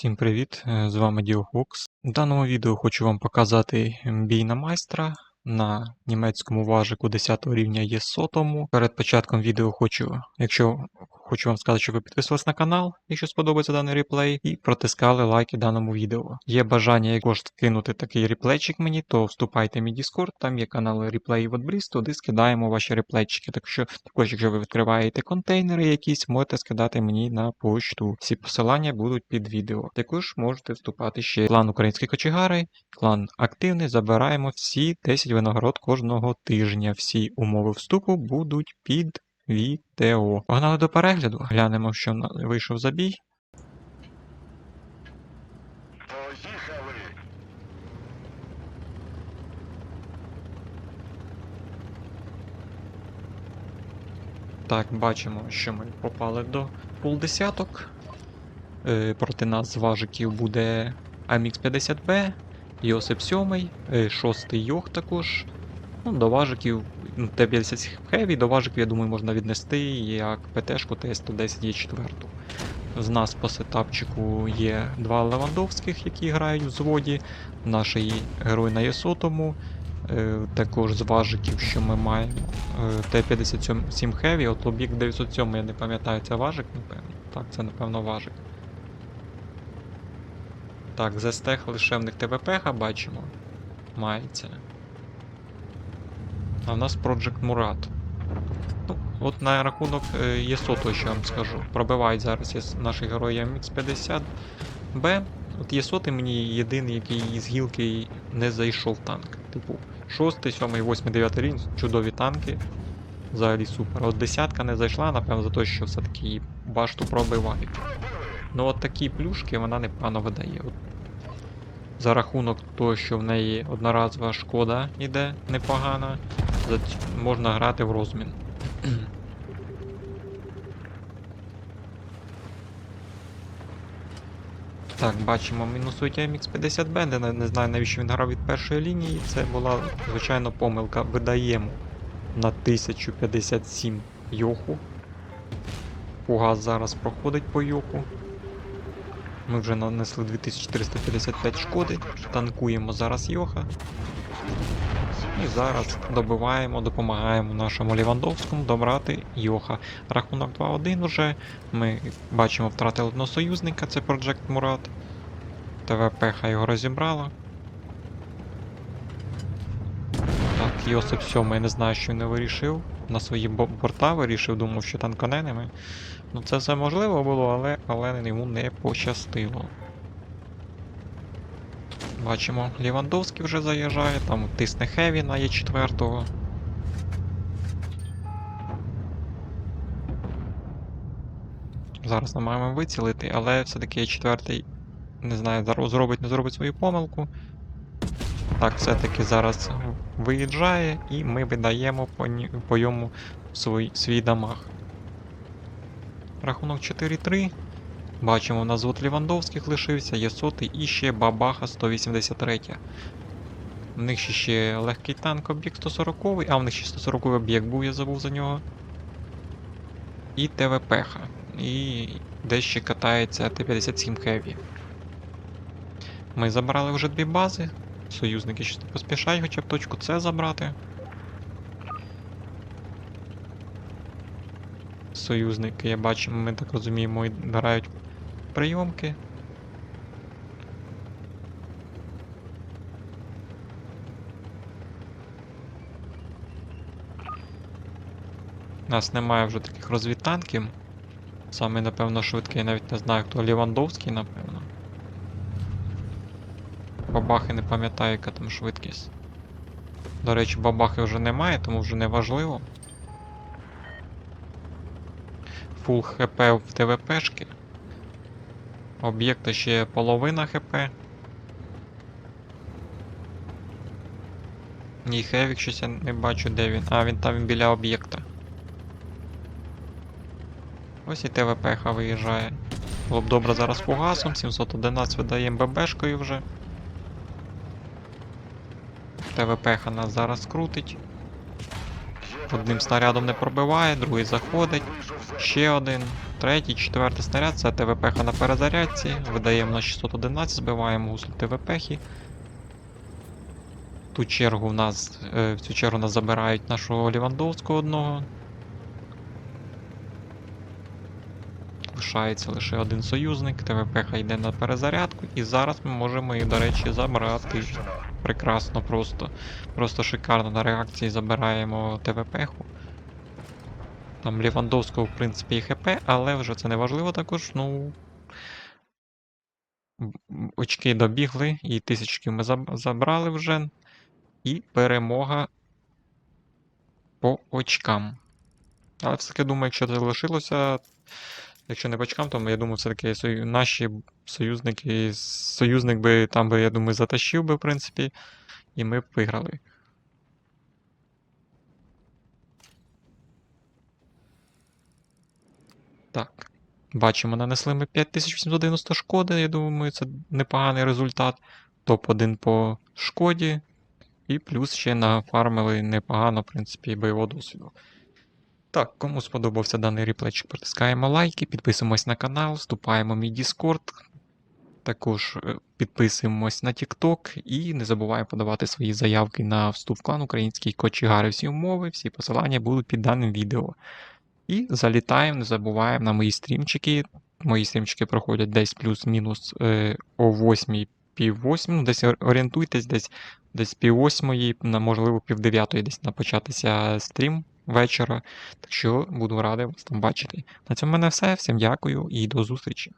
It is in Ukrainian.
Всім привіт! е, З вами Діохокс. У даному відео хочу вам показати бій на майстра на німецькому важику 10 рівня є сотому. Перед початком відео хочу, якщо хочу вам сказати, щоб ви підписувались на канал, якщо сподобається даний реплей, і протискали лайки даному відео. Є бажання якось кинути такий реплейчик мені, то вступайте в мій Discord, там є канал реплеїв від Бріз, туди скидаємо ваші реплейчики. Так що також, якщо ви відкриваєте контейнери якісь, можете скидати мені на почту. Всі посилання будуть під відео. Також можете вступати ще клан Українські кочегари, клан активний. Забираємо всі 10 винагород кожного тижня. Всі умови вступу будуть під відео. Погнали до перегляду. Глянемо, що вийшов забій. Поїхали! Так, бачимо, що ми попали до полдесяток. Е, проти нас з важиків буде AMX50B, Йосип 7, е, 6 Йох також. Ну, до важиків Т-50 Heavy, до важиків, я думаю, можна віднести як ПТшку Т-110 є 4 З нас по сетапчику є два Левандовських, які грають в зводі. Наш герой на Єсотому. Е, також з важиків, що ми маємо е, Т-57 Heavy, от об'єкт 907, я не пам'ятаю, це важик, напевно. Так, це напевно важик. Так, з СТХ лише в них ТВП бачимо. Мається. А в нас Project Murat. Ну, от на рахунок е, ЄСОТу, що я вам скажу. Пробивають зараз наші герої MX50B. От ЄСОТи мені єдиний, який з гілки не зайшов танк. Типу, 6, 7, 8, 9 рівень, чудові танки. Взагалі супер. От десятка не зайшла, напевно, за те, що все-таки башту пробивають. Ну от такі плюшки вона непогано видає. От за рахунок того, що в неї одноразова шкода іде непогана, за ць- можна грати в розмін. Так, бачимо, мінусують MX50B, де не, не знаю навіщо він грав від першої лінії. Це була, звичайно, помилка. Видаємо на 1057 йоху. Фугас зараз проходить по йоху. Ми вже нанесли 2455 шкоди. Танкуємо зараз йоха. І зараз добиваємо, допомагаємо нашому Лівандовському добрати Йоха. Рахунок 2-1 вже. Ми бачимо, втратили одного союзника, це Project Murat. ТВП хай його розібрала. Так, Йосип 7, я не знаю, що він не вирішив. На свої борта вирішив, думав, що танконеними. Ну це все можливо було, але, але йому не пощастило. Бачимо, Лівандовський вже заїжджає, там тисне Хеві на Є4. Зараз намагаємо вицілити, але все-таки Є4 не знаю, зробить, не зробить свою помилку. Так, все-таки зараз виїжджає і ми видаємо по, по йому свій, свій дамаг. Рахунок 4-3. Бачимо, у нас звод Лівандовських лишився, є сотий і ще Бабаха 183. У них ще, ще легкий танк об'єкт 140, а в них ще 140 об'єкт був, я забув за нього. І ТВП-ха. І десь ще катається Т-57 Heavy. Ми забрали вже дві бази. Союзники щось поспішають хоча б точку С забрати. Союзники, я бачу, ми так розуміємо, і грають прийомки. У нас немає вже таких розвідтанків. Саме, напевно, швидкий, навіть не знаю, хто Лівандовський, напевно. Бабахи не пам'ятаю, яка там швидкість. До речі, бабахи вже немає, тому вже не важливо. Фул ХП в ТВПшки. Об'єкта ще половина ХП. Ні, Хевік щось я не бачу, де він. А, він там біля об'єкта. Ось і ТВП виїжджає. Було б добре зараз фугасом, 711 видаємо ББшкою вже. ТВП нас зараз крутить. Одним снарядом не пробиває, другий заходить. Ще один. Третій, четвертий снаряд це ТВП на перезарядці. Видаємо на 611, збиваємо гуслі ТВП. Ту чергу в нас, е, в цю чергу нас забирають нашого Лівандовського одного. Лишається лише один союзник, ТВП йде на перезарядку, і зараз ми можемо їх, до речі, забрати. Прекрасно, просто. Просто шикарно на реакції забираємо ТВП-ху. Там Лівандовського, в принципі, і ХП, але вже це не важливо також, ну. Очки добігли, і тисячки ми забрали вже. І перемога по очкам. Але все-таки думаю, якщо це залишилося, якщо не по очкам, то я думаю, все-таки наші союзники, союзник би там би, я думаю, затащив би, в принципі, і ми б виграли. Так. Бачимо, нанесли ми 5890 шкоди. Я думаю, це непоганий результат. Топ-1 по шкоді. І плюс ще нафармили непогано, в принципі, бойового досвіду. Так, кому сподобався даний реплейчик, протискаємо лайки, підписуємось на канал, вступаємо в мій Discord. Також е, підписуємось на TikTok і не забуваємо подавати свої заявки на вступ в клан Український Кочегари. Всі умови, всі посилання будуть під даним відео. І залітаємо, не забуваємо на мої стрімчики. Мої стрімчики проходять десь плюс-мінус е, о 8 пів 8, ну, десь орієнтуйтесь, десь, десь пів восьмої, можливо, пів дев'ятої десь напочатися стрім вечора. Так що буду радий вас там бачити. На цьому в мене все. Всім дякую і до зустрічі.